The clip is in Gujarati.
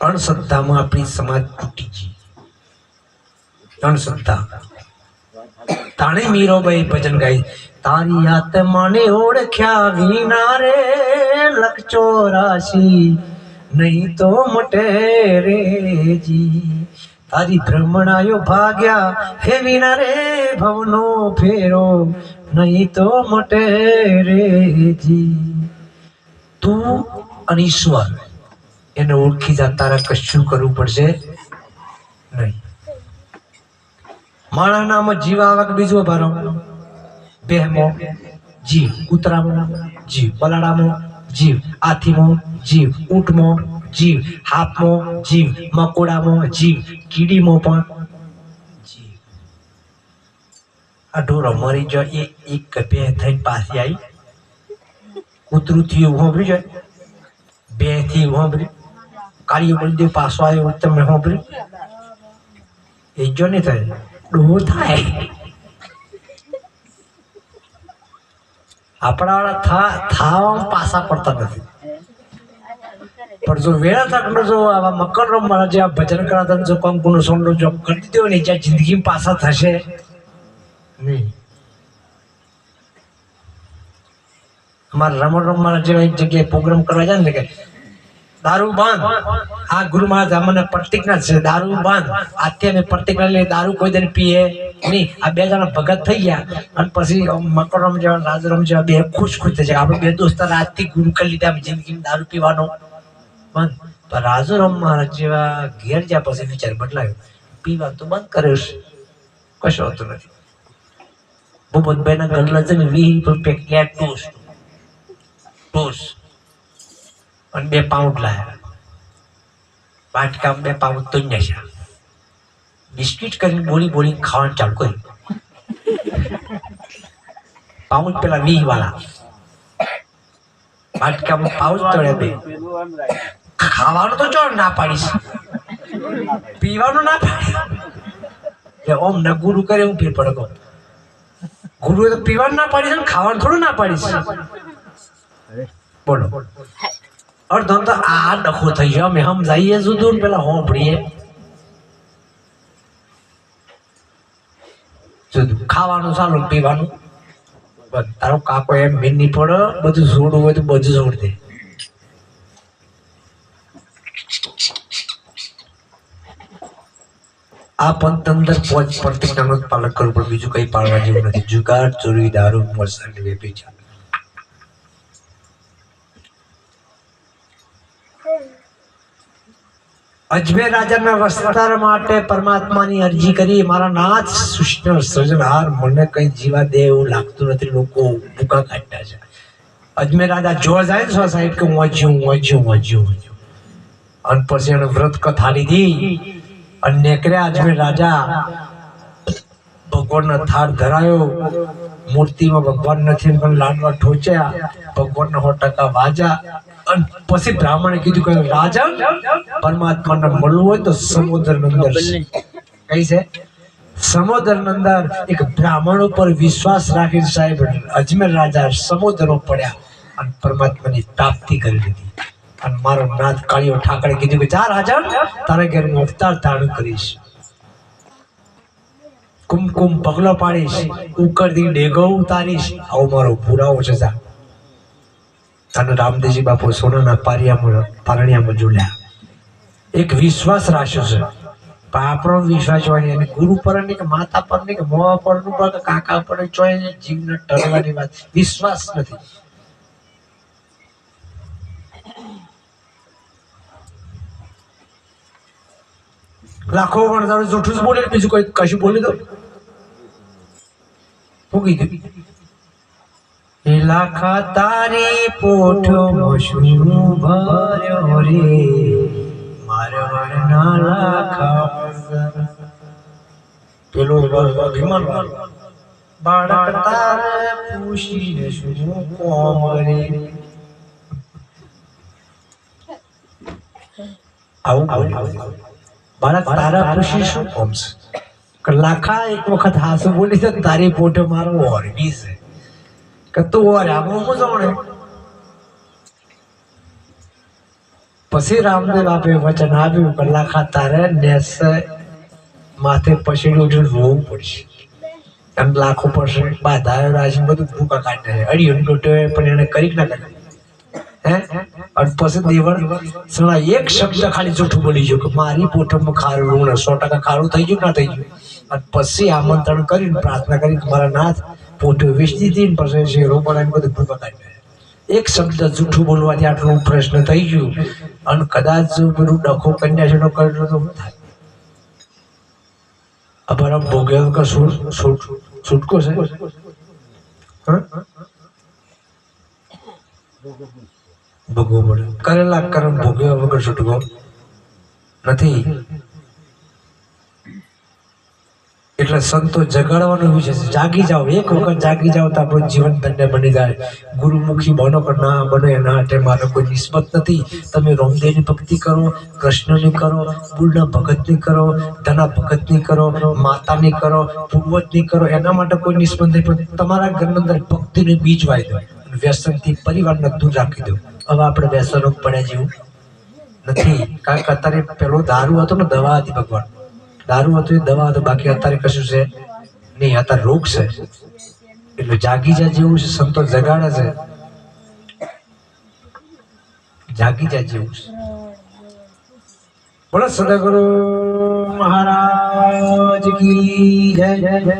અણશ્રદ્ધામાં આપણી સમાજ તૂટી ગઈ. અણશ્રદ્ધા તાણે મીરોબાઈ ભજન ગાઈ તારી આત્માને ઓળખ્યા વિના રે લખચોરાશી નહીં તો મટે રેજી તારી ભ્રમણાયો ભાગ્યા હે વિના રે ભવનો ફેરો. નહીં તો મટે રેજી તું અને ઈશ્વર. એને ઓળખી જા તારા કશું કરવું પડશે? નહીં. માણાનામાં જીવ આવક બીજો ભારો? બેહમો જીવ, કૂતરામાં જીવ, બલાડામાં જીવ, હાથીમાં જીવ, ઊંટમો જીવ, હાથમાં જીવ, મકોડામાં જીવ, કીડીમાં પણ જીવ. આ ઢોરો મરી જાય એ એક બે થઈ પાછી આવી કૂતરું થયું, સાંભળ્યું છે? બેથી સાંભળ્યું કાળીઓ બળદેવ પાછો આવ્યો તમે સાંભળ્યું એ જો નહીં થાય, ડોહો થાય. આપણા વાળા થા, થાવામાં પાસા પડતા નથી. પણ જો વેળા તકનો જો, આવા મકર મારા જે આ ભજન કરાતા જો કંકુનો સોંડો જોબ કરી દીધો ને જ્યાં જિંદગી પાસા થશે, નહીં. અમારે રમણ રમવાના જેવા એક જગ્યાએ પ્રોગ્રામ કરવા જાય ને કે દારૂ બંધ. આ ગુરુ મહારાજ અમને પ્રતિજ્ઞા છે. દારૂ બંધ. આથી અમે પ્રતિજ્ઞા લઈ દારૂ કોઈ દિન પીએ નહીં. આ બે જણા ભગત થઈ ગયા. અને પછી મકરમ જેવા, રાજરમ જેવા બે ખુશ ખુશ થઈ જાય. આપણે બે દોસ્તાર આજથી ગુરુ કરી લીધા. જિંદગીમાં દારૂ પીવાનો. બંધ. પણ રાજુરામ મહારાજ જેવા ઘેર જ્યાં પછી વિચાર બદલાયો. પીવા તો બંધ કર્યો છે. કશું હોતું નથી. ભૂપતભાઈના ગલ્લા છે ને વીસ રૂપિયા ક્યાં ટોસ્ટ. અને બે પાઉન્ડ લાયા વાટકા બે પાઉન્ડ તો નશા બિસ્કિટ કરીને બોલી બોલી ખાવાનું ચાલુ કર્યું પાઉન્ડ પેલા વીસ વાળા વાટકામાં પાઉન્ડ તળે બે ખાવાનું તો ચો ના પાડીશ પીવાનું ના પાડી ઓમ ને ગુરુ કરે હું પીર પડે કહું ગુરુએ તો પીવાનું ના પાડીશ ખાવાનું થોડું ના પાડીશ બોલો અડધો તો આ ડખો થઈ ગયો. અમે હમ જઈએ જુદું ને પેલા હોંભળીએ. જુદું. ખાવાનું ચાલુ પીવાનું. તારો કાકો એમ મેન નહીં પડે. બધું છોડવું હોય તો બધું જોડ દે આ પંત અંદર પોચ પ્રતિજ્ઞાનું જ પાલન કરવું પણ બીજું કઈ પાળવા જેવું નથી. જુગાર, ચોરી, દારૂ મરસાની વેપી ચાલે અજમેર રાજાના વસ્તાર માટે પરમાત્માની અરજી કરી. મારા નાથ સૃષ્ણ સર્જનહાર મને કઈ જીવા દે એવું લાગતું નથી. લોકો ભૂકા કાઢતા છે. અજમેર રાજા જોવા જાય ને સાહેબ કે હું અજ્યું હું વાંચ્યું વાંચ્યું અજ્યું અને પછી એને વ્રત કથા લીધી. અને નીકળ્યા અજમેર રાજા. ભગવાનનો થાળ ધરાયો. મૂર્તિમાં ભગવાન નથી, પણ લાડવા ઠોચ્યા. ભગવાનનો સો ટકા વાજા. અને પછી બ્રાહ્મણે કીધું કે રાજા પરમાત્માને મળવું હોય તો સમુદ્ર અંદર કઈ છે? સમુદ્ર અંદર એક બ્રાહ્મણ ઉપર વિશ્વાસ રાખી સાહેબ અજમેર રાજા સમુદ્રો પડ્યા અને પરમાત્માની પ્રાપ્તિ કરી લીધી. અને મારો નાથ કાળીઓ ઠાકરે કીધું કે જા રાજા તારે ઘેર હું અવતાર ધારણ કરીશ. કુમકુમ પગલો પાડીશ ઉકળથી ડેગો ઉતારીશ. આવો મારો પુરાવો છે જા. અને રામદેવજી બાપુ સોનાના પારિયામાં, પારણિયામાં ઝૂલ્યા એક વિશ્વાસ રાખ્યો છે. પણ આપણો વિશ્વાસ હોય અને ગુરુ પર નહીં કે માતા પર નહીં કે મોવા પરનું પણ કાકા પર જીવને ટરવાની વાત. વિશ્વાસ નથી. લાખો વણઝારો જૂઠું જ બોલે બીજું કોઈ કશું બોલી દો શું કીધું લાખા તારી પોઠો મશું ભર્યો રે? મારવાડના લાખા પેલો અભિમાન આવું. બાળક શું કોમ લાખા એક વખત હાસુ બોલી છે, તારી પોઠો મારો ઓરડી છે. કે તું ઓર આમાં હું પછી રામદેવ આપે વચન આપ્યું કે લાખા માથે પછીડું પડશે. પણ એને કરી ના કરે હે? અને પછી દેવળ એક શબ્દ ખાલી જૂઠું બોલી ગયો કે મારી પોટમાં ખારું ઋણ સો ટકા ખારું થઈ ગયું ના થઈ ગયું? અને પછી આમંત્રણ કરીને પ્રાર્થના કરી મારા નાથ પોટો વેચી દીધી ને પછી શેરો બનાવીને બધું કાઢે એક શબ્દ જૂઠું બોલવાથી આટલું પ્રશ્ન થઈ ગયું. અને કદાચ પેલું ડખો કન્યા છે તો થાય? અમારા ભોગે વગર છૂટ છૂટ છૂટકો છે? ભોગવો પડે. કરેલા કર્મ ભોગવ્યા વગર છૂટકો નથી. એટલે સંતો જગાડવાનો વિષય છે, જાગી જાઓ, એક વખત જાગી જાઓ તો આપણું જીવન ધન્ય બની જાય. ગુરુમુખી બનો પણ ના બનો એના માટે મારો કોઈ નિસ્બત નથી. તમે રોમદેવની ભક્તિ કરો, કૃષ્ણની કરો, બુલના ભગતની કરો, ધના ભગતની કરો, માતાની કરો પૂર્વજની કરો, એના માટે કોઈ નિસ્બત નહીં પણ તમારા ઘરની અંદર ભક્તિનું બીજ વાય દો વ્યસનથી પરિવારને દૂર રાખી દો. હવે આપણે વ્યસનો પડ્યા જેવું નથી. કારણ કે અત્યારે પેલો દારૂ હતો ને દવા હતી ભગવાન. દારૂ હતું દવા હતું બાકી અત્યારે કશું છે નહીં. અત્યારે રોગ છે. એટલે જાગી જા જેવું છે, સંતો જગાડે છે. જાગી જા જેવું છે. બોલો સદગુરુ મહારાજ કી જય જય જય.